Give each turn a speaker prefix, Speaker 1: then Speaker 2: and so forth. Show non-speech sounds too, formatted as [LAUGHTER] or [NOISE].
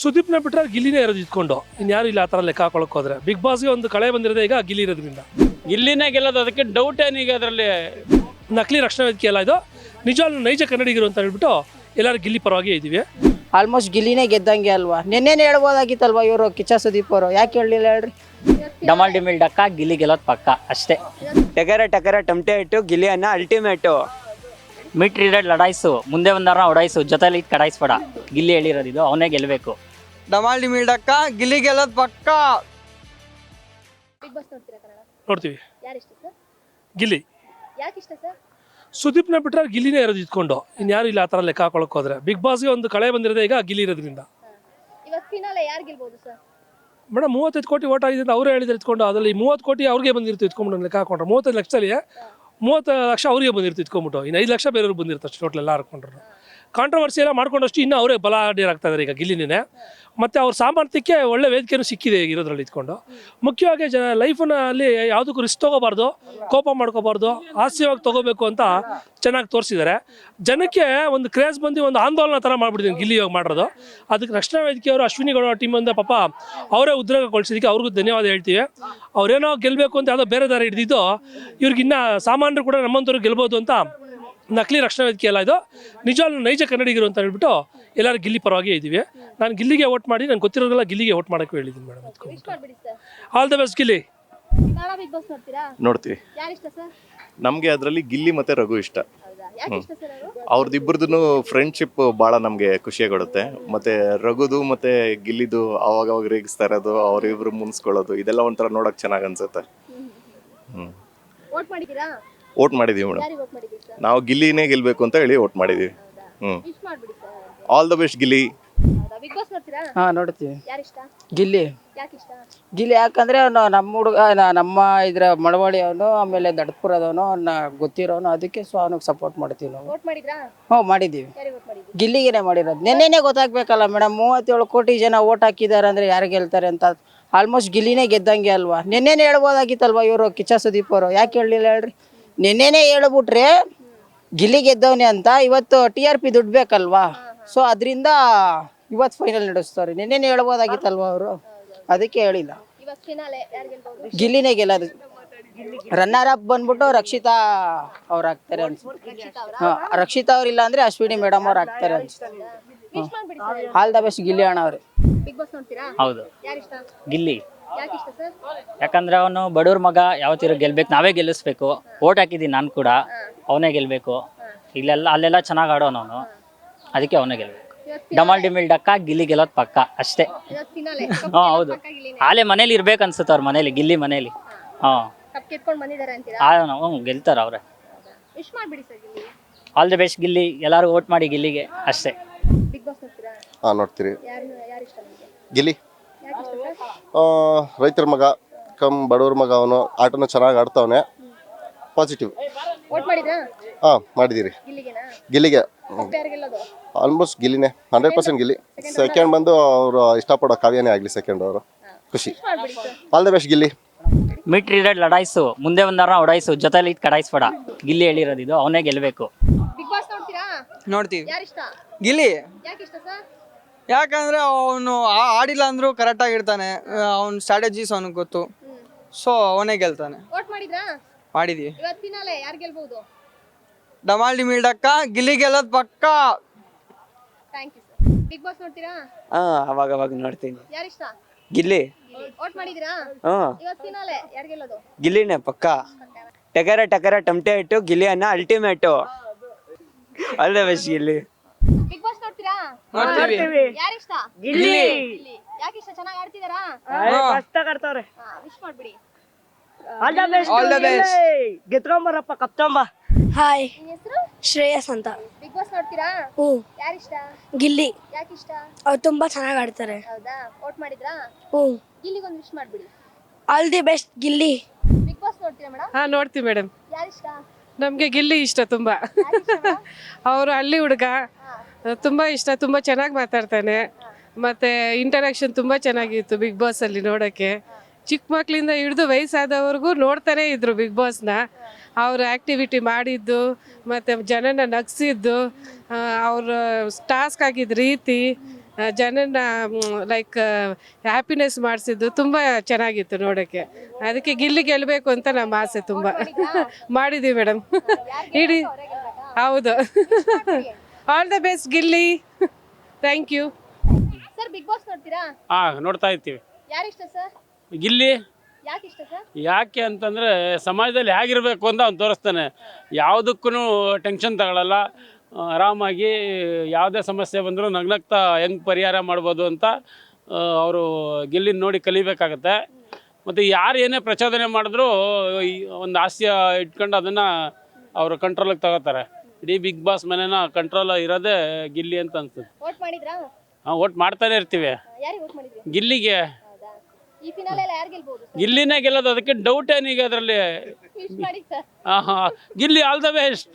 Speaker 1: ಸುದೀಪ್ನ ಬಿಟ್ಟರೆ ಗಿಲ್ಲಿನೇ ಇರೋದು ಇದ್ಕೊಂಡು. ಇನ್ಯಾರು ಇಲ್ಲ ಆ ಥರ ಲೆಕ್ಕ ಹಾಕೊಳಕ್ ಹೋದ್ರೆ? ಬಿಗ್ ಬಾಸ್ಗೆ ಒಂದು ಕಳೆ ಬಂದಿರೋದೇ ಈಗ ಗಿಲ್ಲಿ ಇರೋದ್ರಿಂದ.
Speaker 2: ಇಲ್ಲಿನೇ ಗೆಲ್ಲೋದು ಅದಕ್ಕೆ ಡೌಟ್ ಏನೀಗ ಅದರಲ್ಲಿ?
Speaker 1: ನಕಲಿ ರಕ್ಷಣಾ ವೇದಿಕೆ ಎಲ್ಲ ಇದು. ನಿಜವಾಗ್ಲೂ ನೈಜ ಕನ್ನಡಿಗರು ಅಂತ ಹೇಳ್ಬಿಟ್ಟು ಎಲ್ಲರೂ ಗಿಲ್ಲಿ ಪರವಾಗಿ ಇದ್ದೀವಿ
Speaker 3: ಆಲ್ಮೋಸ್ಟ್ ಗಿಲ್ಲಿನೇ ಗೆದ್ದಂಗೆ ಅಲ್ವಾ? ನಿನ್ನೆನೇ ಹೇಳ್ಬೋದಾಗಿತ್ತಲ್ವಾ ಇವರು ಕಿಚ್ಚ ಸುದೀಪ್ ಅವರು? ಯಾಕೆ ಹೇಳಲಿಲ್ಲ ಹೇಳ್ರಿ?
Speaker 4: ಡಮಾಲ್ ಡಿಮಿಲ್ ಡಕ್ಕ ಗಿಲ್ಲಿ ಗೆಲ್ಲೋದು ಪಕ್ಕ ಅಷ್ಟೇ.
Speaker 5: ಟಗರ ಟಗರ ಟಮಟೆ ಇಟ್ಟು ಗಿಲಿಯನ್ನ ಅಲ್ಟಿಮೇಟು
Speaker 4: ಮಿಟ್ ರೀಡೆಡ್ ಲಡಾಯಿಸು. ಮುಂದೆ ಒಂದಾರ ಒಡಾಯಿಸು ಜೊತೆಲಿ ಇಟ್ಟು ಕಡಾಯಿಸ್ಬೇಡ. ಗಿಲ್ಲಿ ಹೇಳಿರೋದು ಇದು. ಅವನೇ ಗೆಲ್ಲಬೇಕು
Speaker 5: ಡಮಾಲ್ ಮೀಡಕ್ಕ ಗಿಲ್ಲಿ ಗೆಲ್ಲೋದು ಪಕ್ಕ.
Speaker 6: ಬಿಗ್ ಬಾಸ್ ನೋಡ್ತೀರಾ ಕನ್ನಡ?
Speaker 1: ನೋಡ್ತೀವಿ.
Speaker 6: ಸರ್?
Speaker 1: ಗಿಲ್ಲಿ.
Speaker 6: ಯಾಕೆ ಇಷ್ಟ ಸರ್?
Speaker 1: ಸುದೀಪ್ನ ಬಿಟ್ರೆ ಗಿಲ್ಲಿನೇ ಇರೋದು ಇದ್ಕೊಂಡು. ಇನ್ಯಾರು ಇಲ್ಲ ಆ ಥರ ಲೆಕ್ಕ ಹಾಕೊಳಕ್ ಹೋದ್ರೆ. ಬಿಗ್ ಬಾಸ್ಗೆ ಒಂದು ಕಳೆ ಬಂದಿರೋದೇ ಈಗ ಗಿಲ್ಲಿ ಇರೋದ್ರಿಂದ.
Speaker 6: ಇವಾಗ ಫಿನಾಲೆ ಯಾರು ಗೆಲ್ಬೋದು ಸರ್?
Speaker 1: ಮೇಡಮ್ ಮೂವತ್ತೈದು ಕೋಟಿ ಓಟ್ ಆಗಿದೆ ಅಂತ ಅವರೇ ಹೇಳಿದ್ರೆ ಇದ್ಕೊಂಡು ಅದರಲ್ಲಿ ಮೂವತ್ತು ಕೋಟಿ ಅವ್ರಿಗೆ ಬಂದಿರ್ತು ಇದ್ಕೊಂಡು ಲೆಕ್ಕ ಹಾಕೊಂಡ್ರೆ. ಮೂವತ್ತೈದು ಲಕ್ಷದಲ್ಲಿ ಮೂವತ್ತು ಲಕ್ಷ ಅವರಿಗೆ ಬಂದಿರ್ತು ಇಟ್ಕೊಂಬಿಟ್ಟು ಇನ್ನು ಐದು ಲಕ್ಷ ಬೇರೆಯವ್ರಿಗೆ ಬಂದಿರ್ತಾರೆ ಟೋಟಲ್ ಎಲ್ಲ ಹಾಕೊಂಡ್ರು ಕಾಂಟ್ರವರ್ಸಿ ಎಲ್ಲ ಮಾಡ್ಕೊಂಡಷ್ಟು ಇನ್ನೂ ಅವರೇ ಬಲ ಆಗ್ತಾ ಇದ್ದಾರೆ ಈಗ ಗಿಲ್ಲಿನೇ ಮತ್ತು ಅವ್ರ ಸಾಮರ್ಥ್ಯಕ್ಕೆ ಒಳ್ಳೆ ವೇದಿಕೆನೂ ಸಿಕ್ಕಿದೆ ಈಗ ಇರೋದ್ರಲ್ಲಿ ಇದ್ಕೊಂಡು. ಮುಖ್ಯವಾಗಿ ಜನ ಲೈಫ್ನಲ್ಲಿ ಯಾವುದಕ್ಕೂ ರಿಸ್ಕ್ ತೊಗೋಬಾರ್ದು, ಕೋಪ ಮಾಡ್ಕೋಬಾರ್ದು, ಹಾಸ್ಯವಾಗಿ ತೊಗೋಬೇಕು ಅಂತ ಚೆನ್ನಾಗಿ ತೋರಿಸಿದ್ದಾರೆ. ಜನಕ್ಕೆ ಒಂದು ಕ್ರೇಜ್ ಬಂದು ಒಂದು ಆಂದೋಲನ ಥರ ಮಾಡ್ಬಿಟ್ಟಿದ್ದೀನಿ ಗಿಲ್ಲಿ ಇವಾಗ ಮಾಡಿರೋದು. ಅದಕ್ಕೆ ರಕ್ಷಣಾ ವೇದಿಕೆಯವರು ಅಶ್ವಿನಿ ಗೌಡ ಟೀಮ್ ಅಂದ ಪಾಪ ಅವರೇ ಉದ್ಯೋಗಗೊಳಿಸಿದ್ದಕ್ಕೆ ಅವ್ರಿಗೂ ಧನ್ಯವಾದ ಹೇಳ್ತೀವಿ. ಅವ್ರೇನೋ ಗೆಲ್ಲಬೇಕು ಅಂತ ಯಾವುದೋ ಬೇರೆ ದಾರಿ ಹಿಡಿದಿದ್ದು ಇವ್ರಿಗಿನ್ನ ಸಾಮಾನ್ಯರು ಕೂಡ ನಮ್ಮಂಥವ್ರು ಗೆಲ್ಬೋದು ಅಂತ ನಕಲಿ ರಕ್ಷಣಾ ವೇದಿಕೆ ಎಲ್ಲ ಇದು. ನಿಜವಾಗ್ಲೂ ನೈಜ ಕನ್ನಡಿಗರು ಅಂತ ಹೇಳ್ಬಿಟ್ಟು ಎಲ್ಲರೂ ಗಿಲ್ಲಿ ಪರವಾಗಿ ಇದ್ದೀವಿ. ನಾನು ಗಿಲ್ಲಿಗೆ ವೋಟ್ ಮಾಡಿ ನಾನು ಗೊತ್ತಿರೋದೆಲ್ಲ ಗಿಲ್ಲಿಗೆ ವೋಟ್ ಮಾಡೋಕ್ಕೆ ಹೇಳಿದ್ದೀನಿ ಮೇಡಮ್
Speaker 6: ವಿಶ್ ಮಾಡ್ಬಿಡಿ sir.
Speaker 1: All the best Gilli.
Speaker 6: Kannada Bigg Boss ನೋಡ್ತೀರಾ?
Speaker 7: ನೋಡ್ತೀವಿ. ನಮಗೆ ಅದರಲ್ಲಿ ಗಿಲ್ಲಿ ಮತ್ತೆ ರಘು ಇಷ್ಟ.
Speaker 6: ಹೌದಾ? ಯಾಕೆ ಇಷ್ಟ ಸರ್ ಅವರು?
Speaker 7: ಅವ್ರದ್ದಿಬ್ಬರದು ಫ್ರೆಂಡ್ಶಿಪ್ ಭಾಳ ನಮಗೆ ಖುಷಿಯಾಗೊಡುತ್ತೆ ಮತ್ತೆ ರಘುದು ಮತ್ತೆ ಗಿಲ್ಲಿದು ಅವಾಗ ಅವಾಗ ರೇಗಿಸ್ತಾ ಇರೋದು ಅವರಿಬ್ರು ಮುನ್ಸ್ಕೊಳ್ಳೋದು ಇದೆಲ್ಲ ಒಂಥರ ನೋಡಕ್ ಚೆನ್ನಾಗಿ ಅನ್ಸುತ್ತೆ. ಓಟ್ ಮಾಡಿದೀವಿ ಮೇಡಮ್. ನಾವು ಗಿಲ್ಲಿನೇ ಗೆಲ್ಬೇಕು ಅಂತ ಹೇಳಿ ಓಟ್
Speaker 6: ಮಾಡ್ಬಿಡಿ sir.
Speaker 7: All the best Gilli.
Speaker 6: ಹಾ ಬಿಗ್ ಬಾಸ್ ನೋಡ್ತೀರಾ?
Speaker 3: ಹಾಂ ನೋಡ್ತೀವಿ. ಗಿಲ್ಲಿ.
Speaker 6: ಯಾಕೆ ಇಷ್ಟ?
Speaker 3: ಗಿಲ್ಲಿ ಯಾಕಂದ್ರೆ ಅವ್ನು ನಮ್ಮ ಹುಡುಗ ನ- ನಮ್ಮ ಇದ್ರ ಮಳವಳ್ಳಿ ಅವನು ಆಮೇಲೆ ದಡ್ಪುರದವನು ಅವ್ನ ಗೊತ್ತಿರೋನು ಅದಕ್ಕೆ ಸೊ ಅವನಿಗೆ ಸಪೋರ್ಟ್ ಮಾಡ್ತೀವಿ ನಾವು.
Speaker 6: ವೋಟ್ ಮಾಡಿದ್ರಾ?
Speaker 3: ಹ್ಞೂ ಮಾಡಿದ್ದೀವಿ. ಗಿಲ್ಲಿಗೇನೆ ಮಾಡಿರೋದು. ನಿನ್ನೆನೆ ಗೊತ್ತಾಗ್ಬೇಕಲ್ಲ ಮೇಡಮ್ ಮೂವತ್ತೇಳು ಕೋಟಿ ಜನ ಓಟ್ ಹಾಕಿದ್ದಾರೆ ಅಂದ್ರೆ ಯಾರು ಗೆಲ್ತಾರೆ ಅಂತ. ಆಲ್ಮೋಸ್ಟ್ ಗಿಲ್ಲಿನೇ ಗೆದ್ದಂಗೆ ಅಲ್ವಾ? ನಿನ್ನೆನೇ ಹೇಳ್ಬೋದಾಗಿತ್ತಲ್ವಾ ಇವರು ಕಿಚ್ಚ ಸುದೀಪ್ ಅವರು? ಯಾಕೆ ಹೇಳಲಿಲ್ಲ ಹೇಳ್ರಿ? ನಿನ್ನೆನೇ ಹೇಳ್ಬಿಟ್ರೆ ಗಿಲ್ಲಿ ಗೆದ್ದವನೇ ಅಂತ ಇವತ್ತು ಟಿ ಆರ್ ಪಿ ದುಡ್ಡು ಬೇಕಲ್ವಾ? ಸೊ ಅದರಿಂದ ಇವತ್ತು ಫೈನಲ್ ನಡೆಸ್ತಾರೆ ನಿನ್ನೆನೇ ಹೇಳ್ಬೋದಾಗಿತ್ತಲ್ವಾ ಅವರು? ಅದಕ್ಕೆ ಹೇಳಿಲ್ಲ. ಗಿಲ್ಲಿನೇ ಗೆಲ್ಲೋದು. ರನ್ನರ್ ಅಪ್ ಬಂದ್ಬಿಟ್ಟು ರಕ್ಷಿತಾ ಅವ್ರು ಆಗ್ತಾರೆ
Speaker 6: ಅವರ
Speaker 3: ಹಾಂ, ರಕ್ಷಿತಾ ಅವ್ರಿಲ್ಲ ಅಂದ್ರೆ ಅಶ್ವಿನಿ ಮೇಡಮ್ ಅವ್ರು ಆಗ್ತಾರೆ ಅನ್ಸುತ್ತೆ. ಆಲ್ ದ ಬೆಸ್ಟ್ ಗಿಲ್ಲಿ ಅಣ್ಣ ಅವ್ರೆ.
Speaker 4: ಹೌದು. ಗಿಲ್ಲಿ. ಯಾಕಂದ್ರೆ ಅವನು ಬಡವ್ರ ಮಗ ಯಾವತ್ತಿರೋ ಗೆಲ್ಬೇಕು ನಾವೇ ಗೆಲ್ಲಿಸ್ಬೇಕು. ಓಟ್ ಹಾಕಿದ್ದೀನಿ ನಾನು ಕೂಡ. ಅವನೇ ಗೆಲ್ಬೇಕು. ಇಲ್ಲೆಲ್ಲ ಅಲ್ಲೆಲ್ಲ ಚೆನ್ನಾಗಿ ಆಡೋನು ಅವನು. ಅದಕ್ಕೆ ಅವನೇ
Speaker 6: ಗೆಲ್ಬೇಕು.
Speaker 4: ಡಮಲ್ ಡಿಮಿಲ್ ಡಕ್ಕ ಗಿಲ್ಲಿ ಗೆಲ್ಲೋದು ಪಕ್ಕ ಅಷ್ಟೇ. ಹಾಂ ಹೌದು. ಆಲೆ ಮನೇಲಿ ಇರ್ಬೇಕು ಅನ್ಸುತ್ತೆ ಅವ್ರ ಮನೇಲಿ ಗಿಲ್ಲಿ ಮನೇಲಿ. ಹಾಂ.
Speaker 6: ಕಪ್ ಕಿತ್ಕೊಂಡು ಬಂದಿದ್ದಾರೆ ಅಂತೀರಾ?
Speaker 4: ಆ ಹ್ಞೂ ಗೆಲ್ತಾರ ಅವ್ರೆ.
Speaker 6: ವಿಶ್ ಮಾಡ್ಬಿಡಿ sir Gilli?
Speaker 4: All the best Gilli ಎಲ್ಲರೂ ಓಟ್ ಮಾಡಿ ಗಿಲ್ಲಿಗೆ ಅಷ್ಟೇ.
Speaker 6: ಬಿಗ್ ಬಾಸ್ ನೋಡ್ತೀರಾ?
Speaker 8: ಹಾಂ ನೋಡ್ತೀರಿ.
Speaker 6: ಯಾರು ಯಾರು ಇಷ್ಟ ನಿಮಗೆ?
Speaker 8: ಗಿಲ್ಲಿ. ರೈತರ ಮಗ ಕಮ್ ಬಡವ್ರ ಮಗ ಅವನು ಆಟನ ಚೆನ್ನಾಗಿ ಆಡ್ತಾವನೆ. ಪಾಸಿಟಿವ್
Speaker 6: ವೋಟ್ ಮಾಡಿದ್ರಾ?
Speaker 8: ಹಾಂ ಮಾಡಿದ್ದೀರಿ ಗಿಲ್ಲಿಗೆ. Almost ಗಿಲ್ಲಿನೇ. Hundred percent Gilli. Second ಬಂದು ಅವರು ಇಷ್ಟಪಡೋ ಕಾವ್ಯನೇ ಆಗಲಿ ಸೆಕೆಂಡ್ ಅವರು. ಖುಷಿ.
Speaker 6: ಮಾಡ್ಬಿಡಿ sir.
Speaker 8: All the best Gilli.
Speaker 4: ಮಿಟ್ ರೀಡೆಡ್ ಲಡಾಯಿಸು. ಮುಂದೆ ಒಂದಾರ ಉಡಾಯಿಸು ಜೊತೆಲಿ ಇಟ್ಟು ಕಡಾಯಿಸ್ಬೇಡ. ಗಿಲ್ಲಿ ಹೇಳಿರೋದು ಇದು. ಅವನೇ ಗೆಲ್ಲಬೇಕು
Speaker 6: ಬಿಗ್ ಬಾಸ್ ನೋಡ್ತೀರಾ?
Speaker 5: ನೋಡ್ತೀವಿ.
Speaker 6: ಯಾರು ಇಷ್ಟ
Speaker 5: ಗಿಲಿ
Speaker 6: ಯಾಕೆ ಇಷ್ಟ ಸರ್?
Speaker 5: ಯಾಕಂದ್ರೆ ಅವನು ಆಡಿಲ್ಲ ಅಂದ್ರು ಕರೆಕ್ಟಾಗಿ ಇರ್ತಾನೆ ಅವನ್ ಸ್ಟ್ರಾಟಜೀಸ್ ಅವನಿಗೆ ಗೊತ್ತು. ಸೊ ಅವನೇ ಗೆಲ್ತಾನೆ.
Speaker 6: ವೋಟ್ ಮಾಡಿದ್ರಾ?
Speaker 5: ಮಾಡಿದೀವಿ.
Speaker 6: ಇವತ್ತು ಫಿನಾಲೆ ಯಾರು ಗೆಲ್ಬಹುದು?
Speaker 5: ಡಮಾಲ್ ಡಿಮಿಲ್ಡಕ್ಕ ಗಿಲಿ ಗೆಲ್ಲೋದು ಪಕ್ಕ.
Speaker 6: Thank you sir Bigg Boss ನೋಡ್ತೀರಾ?
Speaker 5: ಹಾಂ ಅವಾಗ ಅವಾಗ ನೋಡ್ತೀನಿ.
Speaker 6: ಯಾರು ಇಷ್ಟ?
Speaker 5: ಗಿಲ್ಲಿ.
Speaker 6: ವೋಟ್ ಮಾಡಿದ್ರಾ?
Speaker 5: ಹಾಂ.
Speaker 6: ಇವತ್ತು ಫಿನಾಲೆ ಯಾರು ಗೆಲ್ಲೋದು?
Speaker 5: ಗಿಲ್ಲಿನೇ ಪಕ್ಕ. ಟಕರ ಟಕರ ಟಮಟೆ ಇಟ್ಟು ಗಿಲಿಯನ್ನ ಅಲ್ಟಿಮೇಟು ಅಲ್ಲೇ ಬೆಸ್ಟ್ ಗಿಲ್ಲಿ. ನೋಡ್ತೀವಿ
Speaker 6: ಯಾರು ಇಷ್ಟ?
Speaker 5: ಗಿಲ್ಲಿ.
Speaker 6: ಯಾಕೆ ಇಷ್ಟ? ಚೆನ್ನಾಗಿ ಆಡ್ತಿದಾರಾ?
Speaker 4: ಆಡ್ತಾವ್ರೆ.
Speaker 6: ವಿಶ್ ಮಾಡ್ಬಿಡಿ.
Speaker 5: ಆಲ್ ದ ಬೆಸ್ಟ್
Speaker 4: ಗೆತ್ಕೊಂಬರಪ್ಪ ಕಪ್ತಂಬ.
Speaker 9: ಹಾಯ್
Speaker 6: ನಿನ್ನ ಹೆಸರು?
Speaker 9: ಶ್ರೇಯಸ್ ಅಂತ.
Speaker 6: ಬಿಗ್ ಬಾಸ್ ನೋಡ್ತೀರಾ?
Speaker 9: ಹ್ಞೂ.
Speaker 6: ಯಾರು ಇಷ್ಟ?
Speaker 9: ಗಿಲ್ಲಿ.
Speaker 6: ಯಾಕೆ ಇಷ್ಟ?
Speaker 9: ಅವ್ರು ತುಂಬಾ ಚೆನ್ನಾಗಿ ಆಡ್ತಾರೆ.
Speaker 6: ಹೌದಾ? ವೋಟ್ ಮಾಡಿದ್ರಾ?
Speaker 9: ಹ್ಞೂ.
Speaker 6: ಗಿಲ್ಲಿಗೊಂದು ವಿಶ್ ಮಾಡ್ಬಿಡಿ.
Speaker 9: All the best Gilli.
Speaker 6: Bigg Boss ನೋಡ್ತೀರಾ ಮೇಡಮ್
Speaker 10: ಹಾ ನೋಡ್ತೀವಿ ಮೇಡಮ್
Speaker 6: ಯಾರು ಇಷ್ಟ?
Speaker 10: ನಮಗೆ ಗಿಲ್ಲಿ ಇಷ್ಟ ತುಂಬಾ.
Speaker 6: madam? [LAUGHS]
Speaker 10: ಅವರು ಹಳ್ಳಿ ಹುಡುಗ. ತುಂಬ ಇಷ್ಟ ತುಂಬ ಚೆನ್ನಾಗಿ ಮಾತಾಡ್ತಾನೆ. ಮತ್ತು ಇಂಟರಾಕ್ಷನ್ ತುಂಬ ಚೆನ್ನಾಗಿತ್ತು ಬಿಗ್ ಬಾಸಲ್ಲಿ ನೋಡೋಕ್ಕೆ. ಚಿಕ್ಕ ಮಕ್ಕಳಿಂದ ಹಿಡಿದು ವಯಸ್ಸಾದವರೆಗೂ ನೋಡ್ತಾನೆ ಇದ್ರು ಬಿಗ್ ಬಾಸ್ನ ಅವರು ಆ್ಯಕ್ಟಿವಿಟಿ ಮಾಡಿದ್ದು ಮತ್ತು ಜನನ ನಗಿಸಿದ್ದು ಅವ್ರ ಟಾಸ್ಕ್ ಆಗಿದ್ದ ರೀತಿ ಜನನ್ನ ಜನನ ಲೈಕ್ ಹ್ಯಾಪಿನೆಸ್ ಮಾಡಿಸಿದ್ದು ತುಂಬ ಚೆನ್ನಾಗಿತ್ತು ನೋಡೋಕ್ಕೆ. ಅದಕ್ಕೆ ಗಿಲ್ಲಿ ಗೆಲ್ಲಬೇಕು ಅಂತ ನಮ್ಮ ಆಸೆ ತುಂಬ. ಮಾಡಿದ್ದೀವಿ ಮೇಡಮ್ ಇಡೀ ಹೌದು. All the best Gilli thank you
Speaker 6: sir Bigg Boss ನೋಡ್ತೀರಾ?
Speaker 2: ಹಾ ನೋಡ್ತಾ ಇರ್ತೀವಿ.
Speaker 6: ಯಾರು ಇಷ್ಟ ಸರ್
Speaker 2: ಗಿಲ್ಲಿ.
Speaker 6: ಯಾಕೆ ಇಷ್ಟ ಸರ್
Speaker 2: ಯಾಕೆ ಅಂತಂದರೆ ಸಮಾಜದಲ್ಲಿ ಹೇಗಿರಬೇಕು ಅಂತ ಅವ್ನು ತೋರಿಸ್ತಾನೆ. ಯಾವುದಕ್ಕೂ ಟೆನ್ಷನ್ ತಗೊಳ್ಳಲ್ಲ ಆರಾಮಾಗಿ ಯಾವುದೇ ಸಮಸ್ಯೆ ಬಂದರೂ ನಗ್ನಗ್ತಾ ಹೆಂಗೆ ಪರಿಹಾರ ಮಾಡ್ಬೋದು ಅಂತ ಅವರು ಗಿಲ್ಲಿನ ನೋಡಿ ಕಲಿಬೇಕಾಗತ್ತೆ. ಮತ್ತು ಯಾರು ಏನೇ ಪ್ರಚೋದನೆ ಮಾಡಿದ್ರು ಈ ಒಂದು ಹಾಸ್ಯ ಇಟ್ಕೊಂಡು ಅದನ್ನು ಅವರು ಕಂಟ್ರೋಲಿಗೆ ತಗೋತಾರೆ. ಇಡೀ ಬಿಗ್ ಬಾಸ್ ಮನೆನ ಕಂಟ್ರೋಲ್ ಇರೋದೇ ಗಿಲ್ಲಿ ಅಂತ ಅನ್ಸುತ್ತೆ.
Speaker 6: ವೋಟ್ ಮಾಡಿದ್ರಾ?
Speaker 2: ನಾವು ಓಟ್ ಮಾಡ್ತಾನೆ ಇರ್ತೀವಿ.
Speaker 6: ಯಾರಿಗೆ ವೋಟ್ ಮಾಡಿದ್ರಿ?
Speaker 2: ಗಿಲ್ಲಿಗೆ.
Speaker 6: ಹೌದಾ? ಈ ಫಿನಾಲೆ ಎಲ್ಲ ಯಾರು ಗೆಲ್ಬಹುದು
Speaker 2: ಗಿಲ್ಲಿನೇ ಗೆಲ್ಲೋದು ಅದಕ್ಕೆ ಡೌಟ್ ಏನೀಗ ಅದರಲ್ಲಿ?
Speaker 6: ವಿಶ್ ಮಾಡಿ sir.
Speaker 2: Gilli all the best